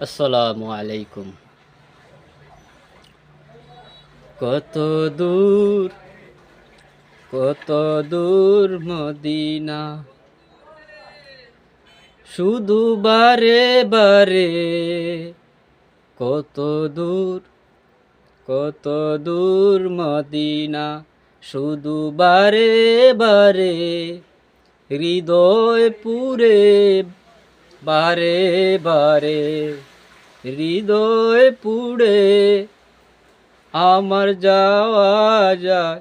আসসালামু আলাইকুম। কত দূর কত দূর মদিনা। শুধু বারে বারে কত দূর কত দূর মদিনা। শুধু বারে বারে হৃদয় পুরে বারে বারে হৃদয় পুড়ে আমার যাওয়া যায়।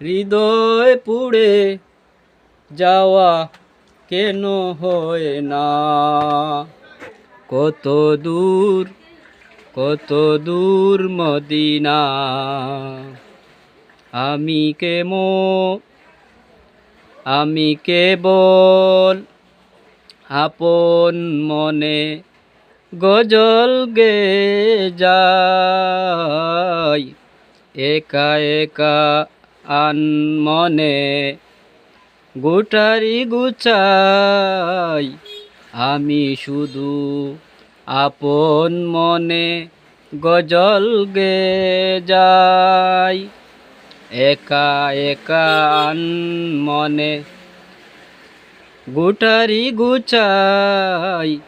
হৃদয় পুড়ে যাওয়া কেন হয় না? কত দূর কত দূর মদিনা। আমি কেমো আমি কেবল আপন মনে গজল গে যাই। একা একা আন মনে গুটারি গুচাই আমি শুধু আপন মনে গজল গে যাই। একা একা আন মনে গুটারি গুচাই,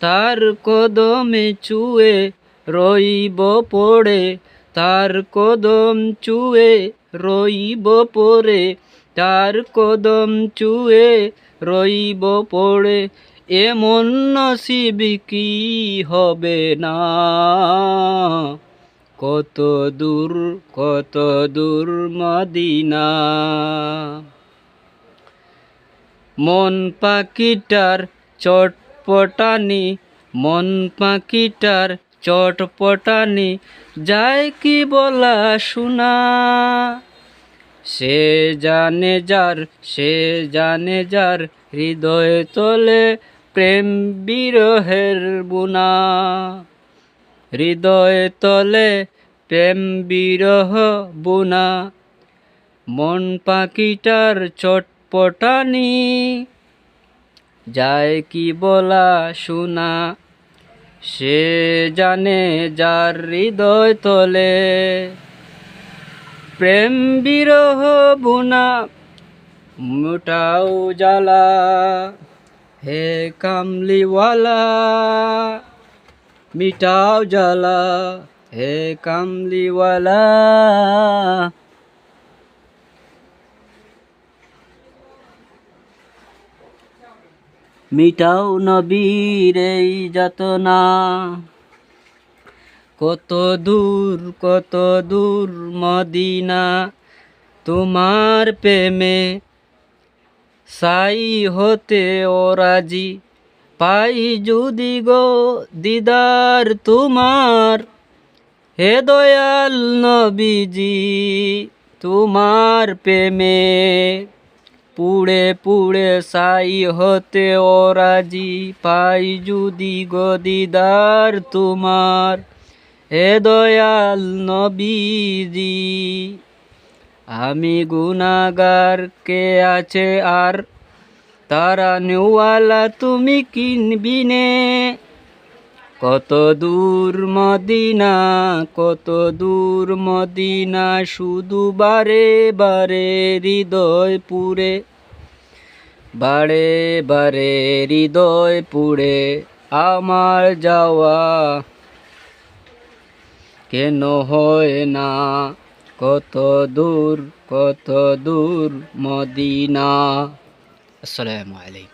তার কদমে চুয়ে রইব পড়ে, তার কদম চুয়ে রইব পড়ে, তার কদম চুয়ে রইব পড়ে, এমন নসিব কি হবে না? কত দূর কত দূর মদিনা। মন পাখিটার চটপটানি, মন পাখিটার চটপটানি, যায় কি বলা শোনা। সে জানে যার, সে জানে যার, হৃদয় তলে প্রেম বিরহের বুনা। হৃদয় তলে প্রেম বিরহ বুনা। মন পাখিটার চটপটানি যায় কি বলা শোনা, সে জানে যার হৃদয় তলে। প্রেম বিরহ বুনা, মোটাও জ্বালা, হে কামলিওয়ালা। মিটাও জ্বালা, হে কামলিওয়ালা। মিটাও নবীর এই যাতনা। কত দূর কত দূর মদিনা, তোমার প্রেমে সাই হতে ও রাজি। পাই যদি গো দিদার তোমার, হে দয়াল নবীজি, তোমার প্রেমে। পুড়ে পুড়ে সাই হতে ও রাজি পাই যদি গদিদার তোমার। হে দয়াল নবীজি, আমি গুনাগার কে আছে আর, তারা নেওয়ালা তুমি কিনবি নে কত দূর মদিনা, কত দূর মদিনা, শুধু বারে বারে হৃদয় পুরে বারে বারে হৃদয় পুড়ে আমার যাওয়া কেন হয় না? কত দূর কত দূর মদিনা। আসসালামু আলাইকুম।